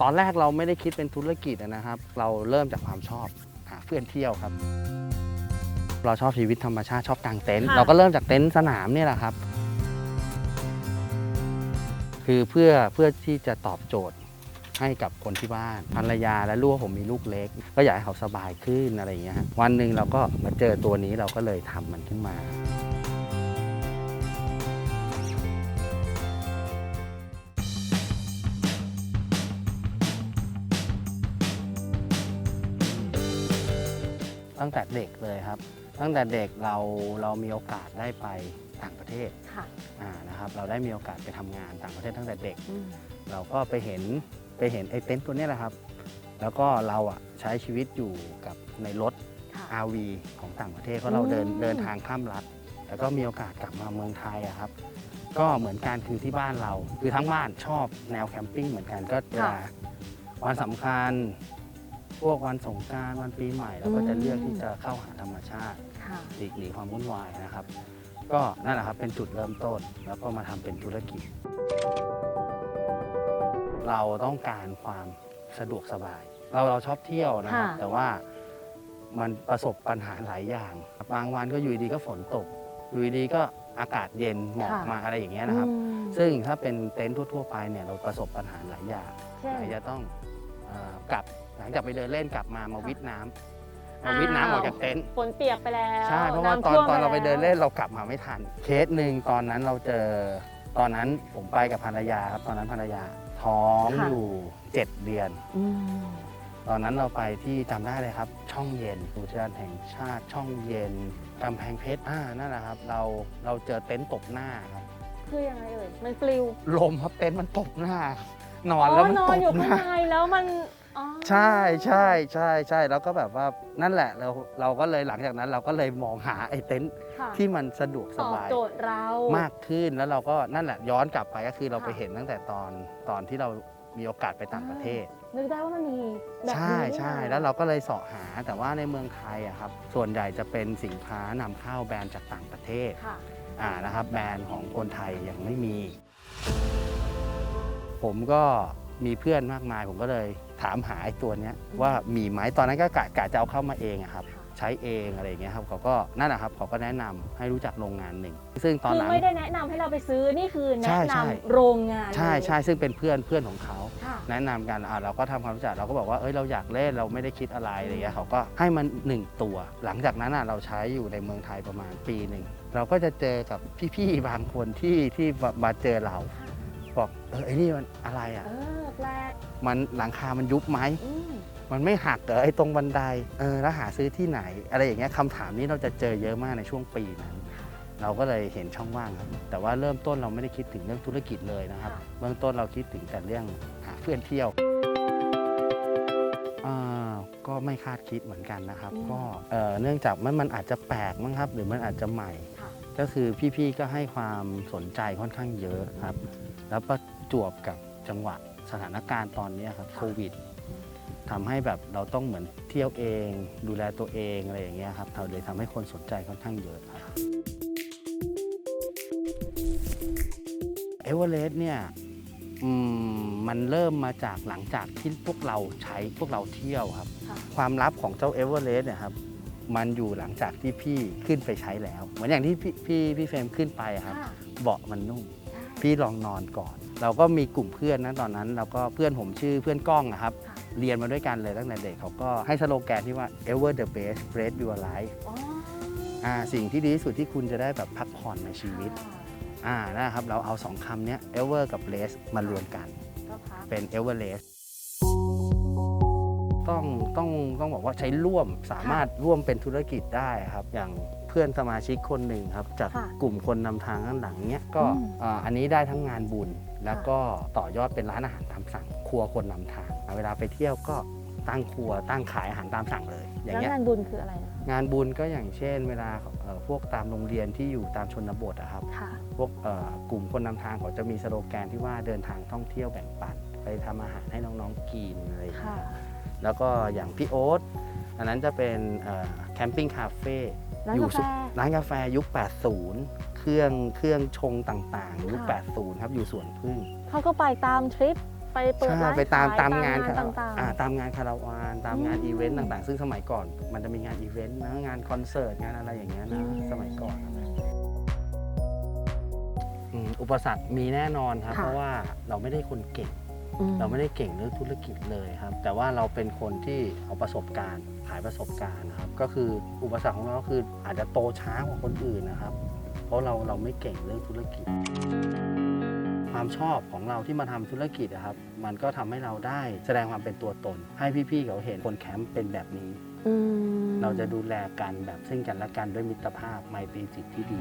ตอนแรกเราไม่ได้คิดเป็นธุรกิจอะนะครับ เราเริ่มจากความชอบหาเพื่อนเที่ยวครับ เราชอบชีวิตธรรมชาติชอบกางเต็นท์ค่ะ เราก็เริ่มจากเต็นท์สนามเนี่ยแหละครับ คือเพื่อเพื่อที่จะตอบโจทย์ให้กับคนที่บ้านภรรยาและลูกผมมีลูกเล็ก ก็อยากให้เขาสบายขึ้นอะไรอย่างเงี้ยฮะวันหนึ่งเราก็มาเจอตัวนี้เราก็เลยทำมันขึ้นมา ตั้งแต่เด็กเลยครับ ตั้งแต่เด็กเราเรามีโอกาสได้ไปต่างประเทศค่ะอ่านะครับเราได้มีโอกาสไปทำงานต่างประเทศตั้งแต่เด็ก อืมเราก็ไปเห็นไปเห็นไอ้เต็นท์ตัวเนี้ยแหละครับ แล้วก็เราอะใช้ชีวิตอยู่กับในรถ ค่ะ RV ของต่างประเทศเพราะเราเดินอืม เดินทางข้ามรัฐ แล้วก็มีโอกาสกลับมาเมืองไทยอะครับ ก็เหมือนกันคือที่บ้านเรา คือทั้งบ้านชอบแนวแคมปิ้งเหมือนกันก็เวลาวันสำคัญ พวกวันสงกรารวันปีใหม่เราก็จะเลือกที่จะเข้าหาธรรมชาติค่ะ หลีกหนีความวุ่นวายนะครับ ก็นั่นแหละครับเป็นจุดเริ่มต้นแล้วก็มาทำเป็นธุรกิจ เราต้องการความสะดวกสบาย เราเราชอบเที่ยวนะครับ ค่ะ แต่ว่ามันประสบปัญหาหลายอย่างบางวันก็อยู่ดีก็ฝนตกอยู่ดีก็อากาศเย็นหมอกมาอะไรอย่างเงี้ยนะครับ อืมซึ่งถ้าเป็นเต็นท์ทั่วๆไปเนี่ยเราประสบปัญหาหลายอย่าง เช่น ไหนจะต้องเอ่อกลับ หลังจากไปเดินเล่นกลับมามาวิดน้ำมาวิดน้ำออกจากเต็นท์ฝนเปียกไปแล้วใช่เพราะว่าำตอนท่วมตอนเราไปแล้วเดินเล่นเรากลับมาไม่ทัน เคสหนึ่งตอนนั้นเราเจอตอนนั้นผมไปกับภรรยาครับตอนนั้นภรรยาท้องอยู่7เดือนอืมตอนนั้นเราไปที่จำได้เลยครับ ช่องเย็นอุทยานแห่งชาติช่องเย็นกำแพงเพชรอ่านั่นแหละครับ เราเราเจอเต็นท์ตกหน้าครับคือยังไงเอ่ยมันปลิวลมครับเต็นท์มันตกหน้านอนแล้วมันนอตนกอยู่หข้างน้าในแล้วมัน อ๋อใช่ใช่ใช่ใช่แล้วก็แบบว่านั่นแหละเราเราก็เลยหลังจากนั้น เราก็เลยมองหาไอ้เต็นท์ค่ะที่มันสะดวกสตอบบายโจทย์เรา มากขึ้นแล้วเราก็นั่นแหละย้อนกลับไปก็คือเราค่ะไปเห็นตั้งแต่ตอนตอนที่เรามีโอกาสไปต่างประเทศ นึกได้ว่ามันมีแบบนี้ใช่ใช่นี่นะแล้วเราก็เลยเสาะหาแต่ว่าในเมืองไทยอะครับส่วนใหญ่จะเป็นสินค้านำเข้าแบรนด์จากต่างประเทศค่ะ อ่านะครับแบรนด์ของคนไทยยังไม่มี ผมก็ มีเพื่อนมากมาย ผมก็เลยถามหาไอ้ตัวเนี้ยว่ามีไหมตอนนั้นก็กะกะจะเอาเข้ามาเองอะครับค่ะใช้เองอะไรอย่างเงี้ยครับเขาก็นั่นแหละครับเขาก็แนะนำให้รู้จักโรงงานหนึ่ง ซึ่งตอนคือนั้นไม่ได้แนะนำให้เราไปซื้อนี่คือใช่แนะใช่นำโรงงานใช่เลยใช่ซึ่งเป็นเพื่อนเพื่อนของเขา ค่ะ แนะนำกันอะเราก็ทำความรู้จักเราก็บอกว่าเอ้ยเราอยากเล่นเราไม่ได้คิดอะไรอะไรเงี้ยเขาก็ให้มันหนึ่งตัว หลังจากนั้นอะเราใช้อยู่ในเมืองไทยประมาณปีหนึ่งเราก็จะเจอกับพี่ๆบางคนที่ที่มามาเจอเรา บอกเออไอ้นี่มันอะไรอะ เออแปลกมันหลังคามันยุบไหม อืมมันไม่หักเหรอไอ้ตรงบันไดเออแล้วหาซื้อที่ไหน อะไรอย่างเงี้ยคำถามนี้เราจะเจอเยอะมากในช่วงปีนั้น เราก็เลยเห็นช่องว่างครับ แต่ว่าเริ่มต้นเราไม่ได้คิดถึงเรื่องธุรกิจเลยนะครับ เบื้องต้นเราคิดถึงแต่เรื่องหาเพื่อนเที่ยวอ่าก็ไม่คาดคิดเหมือนกันนะครับ ก็เอ่อเนื่องจากมันมันอาจจะแปลกมั้งครับ หรือมันอาจจะใหม่ ค่ะก็คือพี่ๆก็ให้ความสนใจค่อนข้างเยอะครับ แล้วประจวบกับจังหวะสถานการณ์ตอนเนี้ยครับโควิดทำให้แบบเราต้องเหมือนเที่ยวเอง ดูแลตัวเองอะไรอย่างเงี้ยครับเราเลยทำให้คนสนใจค่อนข้างเยอะครับเอเวอเรสต์เนี่ยอืมมันเริ่มมาจากหลังจากที่พวกเราใช้พวกเราเที่ยวครับค่ะความลับของเจ้าเอเวอเรสต์เนี่ยครับมันอยู่หลังจากที่พี่ขึ้นไปใช้แล้ว เหมือนอย่างที่พี่พี่พี่เฟรมขึ้นไปอะครับค่ะเบาะมันนุ่มใช่ พี่ลองนอนก่อน เราก็มีกลุ่มเพื่อนนะตอนนั้นเราก็เพื่อนผมชื่อเพื่อนก้องอะครับค่ะเรียนมาด้วยกันเลยตั้งแต่เด็กเขาก็ให้สโลแกนที่ว่า ever the best break your life อ๋ออ่าสิ่งที่ดีที่สุดที่คุณจะได้แบบพักผ่อนในชีวิตค่ะอ่านะครับเราเอาสองคำเนี้ย ever กับ rest มารวมกันก็พักเป็น Everest ต้องต้องต้องบอกว่าใช้ร่วมสามารถร่วมเป็นธุรกิจได้ครับอย่าง เพื่อนสมาชิกคนหนึ่งครับ จากค่ะกลุ่มคนนำทางข้างหลังเนี้ยก็อืมอ่าอันนี้ได้ทั้งงานบุญ แล้วก็ต่อยอดเป็นร้านอาหารตามสั่ง ครัวคนนำทางอ่าเวลาไปเที่ยวก็ตั้งครัวตั้งขายอาหารตามสั่งเลยอย่างแล้วเงี้ย งานบุญคืออะไรนะงานบุญก็อย่างเช่น เวลาเอ่อพวกตามโรงเรียนที่อยู่ตามชนบทอะครับ ค่ะ พวกเอ่อกลุ่มคนนำทางเขาจะมีสโลแกนที่ว่าเดินทางท่องเที่ยวแบ่งปัน ไปทำอาหารให้น้องๆกินอะไรอย่างเงี้ค่ะยแล้วก็อย่างพี่โอ๊ต อันนั้นจะเป็นแคมปิ้งคาเฟ่ร้านอยู่กาแฟสุร้านกาแฟยุค 80 เครื่องเครื่องชงต่างๆ ยุคค่ะ80 ครับอยู่สวนพึ่งเขาก็ไปตามทริปไปไปเปิดใช่ร้านไปตามขยตามงานตามต่างอ่าตามงานคาราวานตามงานอืมอีเวนต์ต่างๆ ซึ่งสมัยก่อน มันจะมีงานอีเวนต์นะงานคอนเสิร์ตงานอะไรอย่างเงี้ยๆนะสมัยก่อนนะอืมอุปสรรคมีแน่นอนครับค่ะเพราะว่าเราไม่ได้คนเก่ง อืม เราไม่ได้เก่งเรื่องธุรกิจเลยครับ แต่ว่าเราเป็นคนที่เอาประสบการณ์ขายประสบการณ์นะครับ ก็คืออุปสรรคของเราก็คืออาจจะโตช้ากว่าคนอื่นนะครับ เพราะเราเราไม่เก่งเรื่องธุรกิจ ความชอบของเราที่มาทำธุรกิจอะครับ มันก็ทำให้เราได้แสดงความเป็นตัวตน ให้พี่ๆเขาเห็นคนแคมป์เป็นแบบนี้ อืมเราจะดูแลกันแบบซึ่งกันและกันด้วยมิตรภาพไมตรีจิตที่ดี